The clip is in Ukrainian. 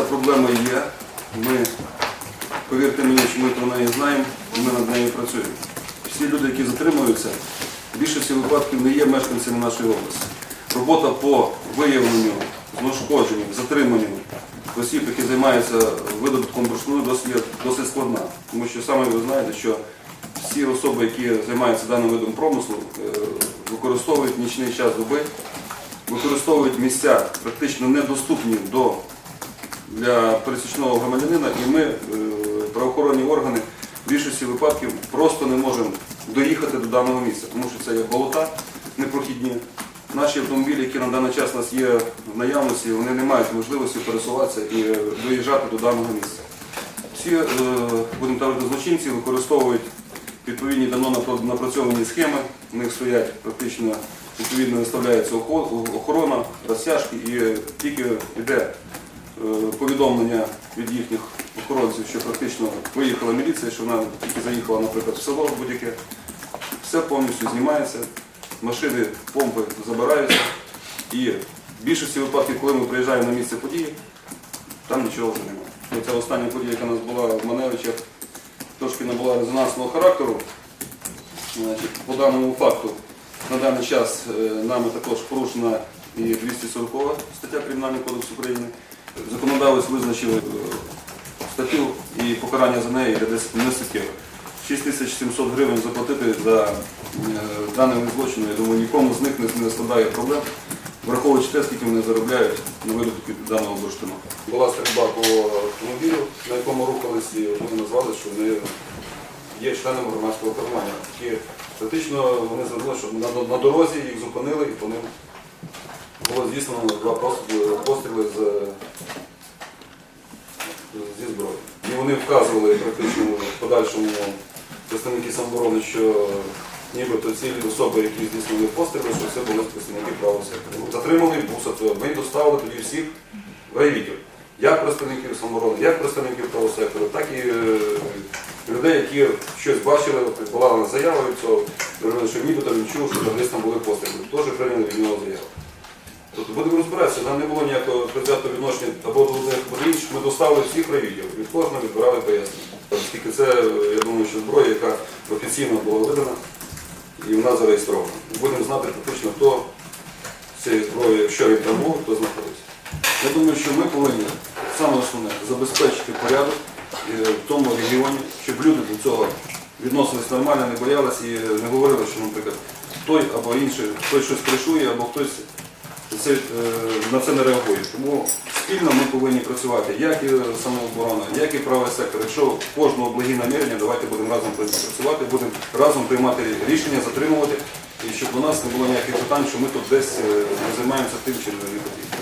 проблема є. Ми, повірте мені, що ми про неї знаємо ми над нею працюємо. Всі люди, які затримуються, в більшості випадків не є мешканцями нашої області. Робота по виявленню, знешкодженню, затриманню осіб, які займаються видобутком бурштину, досить, досить складна. Тому що саме ви знаєте, що всі особи, які займаються даним видом промислу, е, використовують нічний час доби, використовують місця практично недоступні до для пересічного громадянина, і ми, е, правоохоронні органи, в більшості випадків просто не можемо доїхати до даного місця, тому що це є болота непрохідні. Наші автомобілі, які на даний час у нас є в наявності, вони не мають можливості пересуватися і е, доїжджати до даного місця. Всі, е, будемо говорити, злочинці використовують відповідні давно напрацьовані схеми, в них стоять практично відповідно виставляється охорона, розтяжки і тільки йде повідомлення від їхніх охоронців, що практично виїхала міліція, що вона тільки заїхала, наприклад, в село будь-яке, все повністю знімається, машини, помпи забираються. І в більшості випадків, коли ми приїжджаємо на місце події, там нічого вже немає. Ну, Ця остання подія, яка у нас була в Маневичах, трошки набула резонансного характеру. По даному факту на даний час е, нами також порушена і 240 стаття Кримінального кодексу України. Законодавець визначив е, статтю і покарання за неї є десь несуттєве. 6700 гривень заплатити за е, даний вид злочину, я думаю, нікому з них не, не складає проблем, враховуючи те, скільки вони заробляють на видобутку даного бурштину. Була стрільба по автомобілю, на якому рухались, і вони назвали, що вони є членами громадського формування. Такі фактично вони зробили, що на дорозі їх зупинили і по ним було здійснено два постріли, з, зі зброї. І вони вказували практично в подальшому представники самооборони, що нібито ці особи, які здійснили постріли, що це були представники правого сектору. Затриманий був САТО. Ми доставили тоді всіх в. Як представників самооборони, як представників правого сектору, так і е, людей, які щось бачили, була цього, говорили, що нібито він чув, що там були постріли. Теж прийняли від нього заяву. Тобто будемо розбиратися, нам не було ніякого предвзятого відношення або до одних або до інших. Ми доставили всіх райвідділів, від кожного відбирали пояснення. Оскільки це, я думаю, що зброя, яка офіційно була видана і вона зареєстрована. Будемо знати фактично, хто з цієї зброї, якщо він там був, хто знаходиться. Я думаю, що ми повинні саме основне забезпечити порядок е, в тому регіоні, щоб люди до цього відносились нормально, не боялися і не говорили, що, наприклад, той або інший, хтось щось кришує, або хтось це, е, на це не реагує. Тому спільно ми повинні працювати, як і самооборона, як і правий сектор. Якщо кожного благі намірення, давайте будемо разом працювати, будемо разом приймати рішення, затримувати, і щоб у нас не було ніяких питань, що ми тут десь е, не займаємося тим, чим не потрібно.